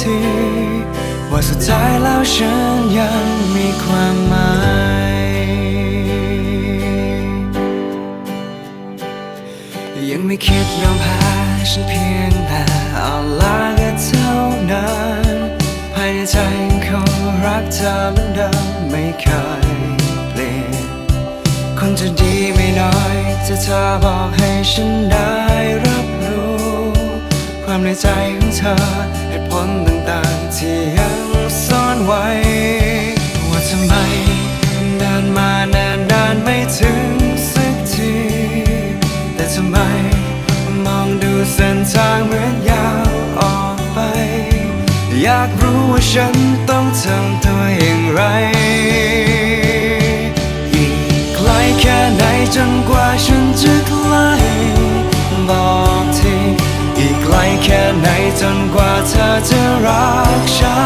ที ว่าสุดท้ายแล้วฉันยังมีความหมายยังไม่คิดยอมแพ้ฉันเพียงแต่เอาลาก็เท่านั้นภายในใจยังคงรักเธอเหมือนเดิมไม่เคยเปลี่ยนคงจะดีไม่น้อยถ้าเธอบอกให้ฉันได้รับรู้ ความในใจของเธอเหตุผล ที่ยังซ่อนไว้ ว่าทำไมเดินมานานนานไม่ถึงสักที แต่ทำไมมองดูเส้นทางเหมือนยาวออกไป อยากรู้ว่าฉันต้องทำตัวอย่างไร อีกไกลแค่ไหนจน แค่ไหนจนกว่าเธอจะรักฉัน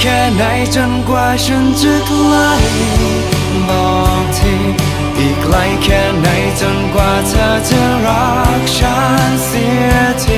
แค่ไหนจนกว่าฉันจะใกล้บอกทีอีกไกลแค่ไหนจนกว่าเธอจะรักฉันเสียที